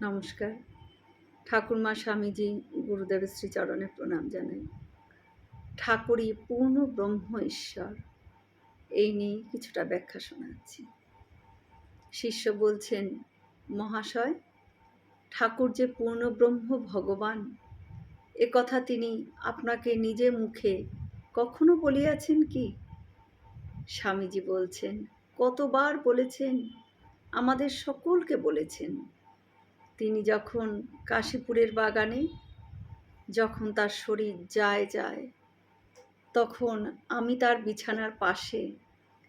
নমস্কার। ঠাকুরমা স্বামীজি গুরুদেবের শ্রীচরণে প্রণাম জানাই। ঠাকুরই পূর্ণ ব্রহ্ম ঈশ্বর, এই নিয়ে কিছুটা ব্যাখ্যা শোনাচ্ছি। শিষ্য বলছেন, মহাশয়, ঠাকুর যে পূর্ণ ব্রহ্ম ভগবান, এ কথা তিনি আপনাকে নিজে মুখে কখনো বলিয়াছেন কি? স্বামীজি বলছেন, কতবার বলেছেন, আমাদের সকলকে বলেছেন। তিনি যখন কাশীপুরের বাগানে যখন তার শরীর যায় যায়, তখন আমি তার বিছানার পাশে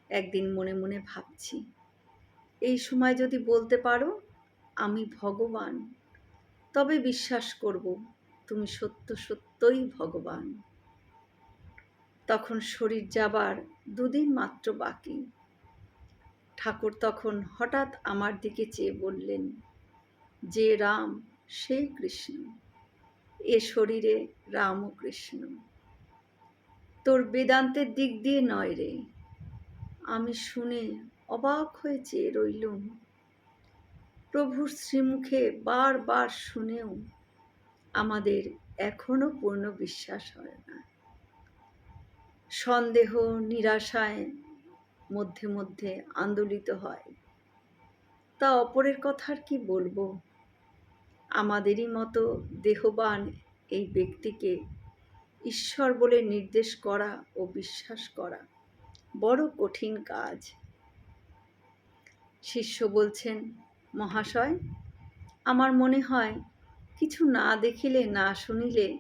একদিন মনে মনে ভাবছি, এই সময় যদি বলতে পারো আমি ভগবান, তবে বিশ্বাস করব তুমি সত্য সত্যই ভগবান। তখন শরীর যাবার দুদিন মাত্র বাকি। ঠাকুর তখন হঠাৎ আমার দিকে চেয়ে বললেন যে রাম, সে কৃষ্ণ। এ শরীরে রাম ও কৃষ্ণ। তোর বেদান্তের দিক দিয়ে নয় রে। আমি শুনে অবাক হয়ে চেয়ে রইলুম। প্রভুর শ্রীমুখে বারবার শুনেও আমাদের এখনও পূর্ণ বিশ্বাস হয় না। সন্দেহ, নিরাশায় মধ্যে মধ্যে আন্দোলিত হয়। তা অপরের কথার কি বলব? আমাদেরই মতো দেহবান এই ব্যক্তিকে ঈশ্বর বলে নির্দেশ করা ও বিশ্বাস করা বড় কঠিন কাজ। শিষ্য বলছেন, মহাশয়, আমার মনে হয় কিছু না দেখিলে, না শুনিলে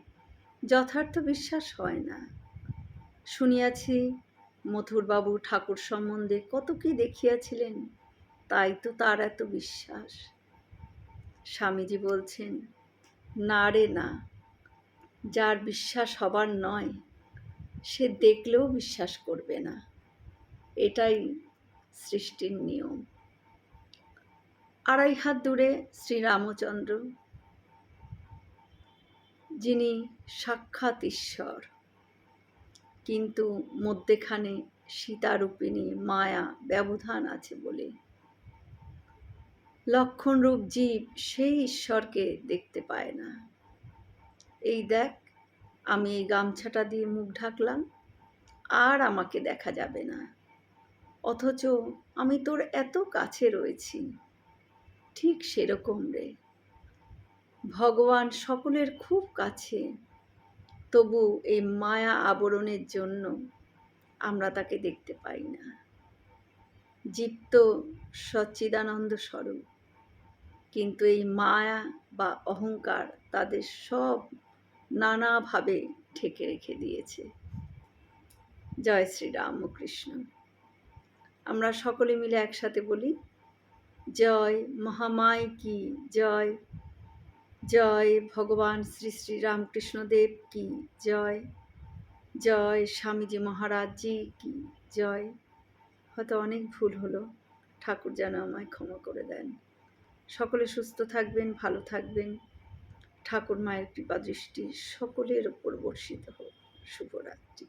যথার্থ বিশ্বাস হয় না। শুনিয়াছি, মথুরবাবু ঠাকুর সম্বন্ধে কত কি দেখিয়াছিলেন, তাই তো তার এত বিশ্বাস। স্বামীজি বলছেন, না রে না, যার বিশ্বাস হবার নয়, সে দেখলেও বিশ্বাস করবে না। এটাই সৃষ্টির নিয়ম। আড়াই হাত দূরে শ্রীরামচন্দ্র, যিনি সাক্ষাৎ ঈশ্বর, কিন্তু মধ্যেখানে সীতারূপিণী মায়া ব্যবধান আছে বলে লক্ষণরূপ জীব সেই ঈশ্বরকে দেখতে পায় না। এই দেখ, আমি এই গামছাটা দিয়ে মুখ ঢাকলাম, আর আমাকে দেখা যাবে না। অথচ আমি তোর এত কাছে রয়েছি। ঠিক সেরকম রে। ভগবান সকলের খুব কাছে। তবু এই মায়া আবরণের জন্য আমরা তাকে দেখতে পাই না। জীব তো সচ্চিদানন্দ স্বরূপ। কিন্তু এই মায়া বা অহংকার তাদের সব নানাভাবে ঠেকে রেখে দিয়েছে। জয় শ্রী রামকৃষ্ণ আমরা সকলে মিলে একসাথে বলি, জয় মহামায় কি, জয় জয় ভগবান শ্রী শ্রী রামকৃষ্ণদেব কি, জয় জয় স্বামীজি মহারাজজি কি, জয়। হয়তো অনেক ভুল হলো, ঠাকুর যেন আমায় ক্ষমা করে দেন। সকলে সুস্থ থাকবেন ভালো থাকবেন। ঠাকুর মায়ের কৃপা দৃষ্টি সকলের ওপর বর্ষিত হোক। শুভরাত্রি।